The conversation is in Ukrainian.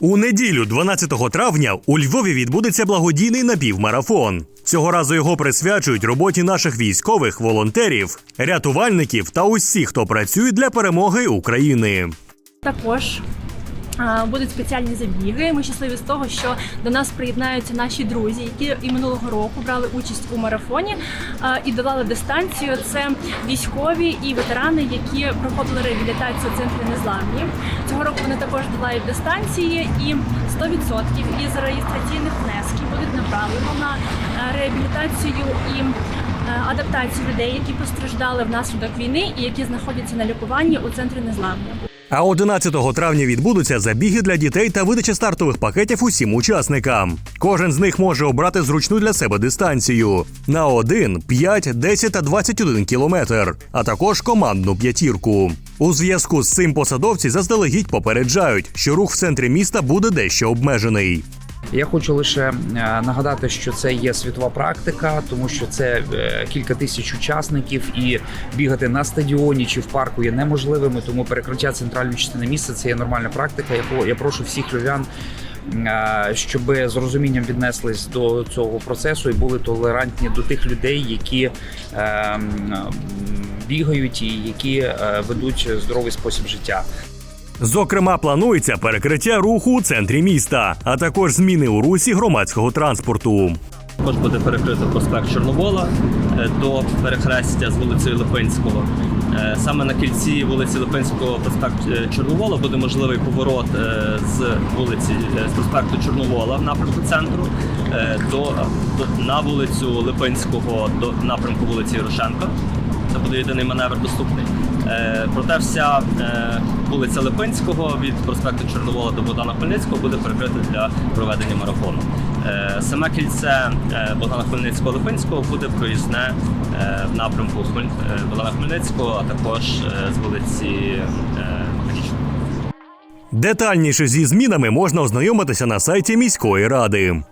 У неділю, 12 травня, у Львові відбудеться благодійний напівмарафон. Цього разу його присвячують роботі наших військових, волонтерів, рятувальників та усіх, хто працює для перемоги України. Також будуть спеціальні забіги. Ми щасливі з того, що до нас приєднаються наші друзі, які і минулого року брали участь у марафоні і долали дистанцію. Це військові і ветерани, які проходили реабілітацію в центрі незламні. Цього року вони також долають дистанції, і 100% із реєстраційних внесків будуть направлено на е, реабілітацію і. е, Адаптацію людей, які постраждали внаслідок війни і які знаходяться на лікуванні у центрі незламні. А 11 травня відбудуться забіги для дітей та видача стартових пакетів усім учасникам. Кожен з них може обрати зручну для себе дистанцію на 1, 5, 10 та 21 кілометр, а також командну п'ятірку. У зв'язку з цим посадовці заздалегідь попереджають, що рух в центрі міста буде дещо обмежений. Я хочу лише е, нагадати, що це є світова практика, тому що це е, кілька тисяч учасників, і бігати на стадіоні чи в парку є неможливими. Тому перекриття центральної частини міста це є нормальна практика. яку я прошу всіх львів'ян. е, Щоб з розумінням віднеслись до цього процесу і були толерантні до тих людей, які бігають і які ведуть здоровий спосіб життя. Зокрема, планується перекриття руху у центрі міста, а також зміни у русі громадського транспорту. Також буде перекрито проспект Чорновола е, до перехрестя з вулицею Липинського. Е, Саме на кільці вулиці Липинського проспект е, Чорновола буде можливий поворот з вулиці з проспекту Чорновола в напрямку центру до, до на вулицю Липинського до напрямку вулиці Ярошенка. Це буде єдиний маневр доступний. Е, Проте вся е, вулиця Липинського від проспекту Чорновола до Богдана Хмельницького буде перекрита для проведення марафону. Е, Саме кільце Богдана Хмельницького Липинського буде проїзне в напрямку Богдана Хмельницького, а також з вулиці. Детальніше зі змінами можна ознайомитися на сайті міської ради.